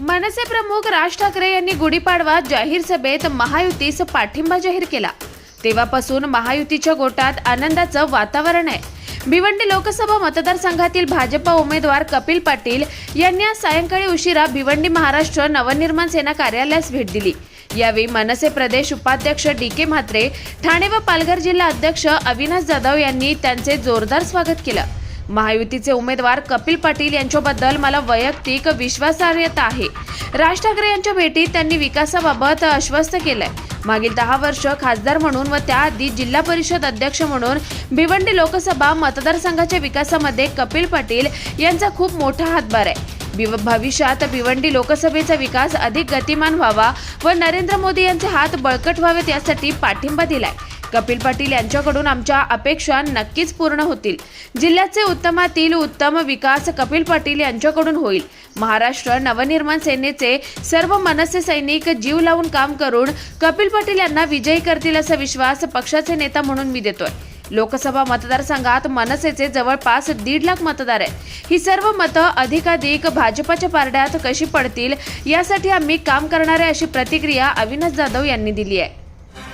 मनसे प्रमुख राज ठाकरे यांनी गुढीपाडवा जाहीर सभेत महायुतीस पाठिंबा जाहीर केला. तेव्हापासून महायुतीच्या गोटात आनंदाचं वातावरण आहे. भिवंडी लोकसभा मतदारसंघातील भाजपा उमेदवार कपिल पाटील यांनी आज सायंकाळी उशिरा भिवंडी महाराष्ट्र नवनिर्माण सेना कार्यालयास भेट दिली. यावेळी मनसे प्रदेश उपाध्यक्ष डी के म्हात्रे ठाणे व पालघर जिल्हा अध्यक्ष अविनाश जाधव यांनी त्यांचे जोरदार स्वागत केलं. महायुतीचे उमेदवार कपिल पाटील यांच्याबद्दल मला वैयक्तिक विश्वासार्हता आहे. राज ठाकरे यांच्या भेटीत त्यांनी विकासाबाबत आश्वस्त केलंय. मागील दहा वर्ष खासदार म्हणून व त्याआधी जिल्हा परिषद अध्यक्ष म्हणून भिवंडी लोकसभा मतदारसंघाच्या विकासामध्ये कपिल पाटील यांचा खूप मोठा हातभार आहे. भिव- भविष्यात भिवंडी लोकसभेचा विकास अधिक गतिमान व्हावा व नरेंद्र मोदी यांचे हात बळकट व्हावेत यासाठी पाठिंबा दिलाय. कपिल पाटील यांच्याकडून आमच्या अपेक्षा नक्कीच पूर्ण होतील. जिल्ह्याचे उत्तमातील उत्तम विकास कपिल पाटील यांच्याकडून होईल. महाराष्ट्र नवनिर्माण सेनेचे सर्व मनसे सैनिक जीव लावून काम करून कपिल पाटील यांना विजयी करतील असा विश्वास पक्षाचे नेता म्हणून मी देतोय. लोकसभा मतदारसंघात मनसेचे जवळपास दीड लाख मतदार आहेत. ही सर्व मतं अधिकाधिक भाजपाच्या पारड्यात कशी पडतील यासाठी आम्ही काम करणार आहे अशी प्रतिक्रिया अविनाश जाधव यांनी दिली आहे.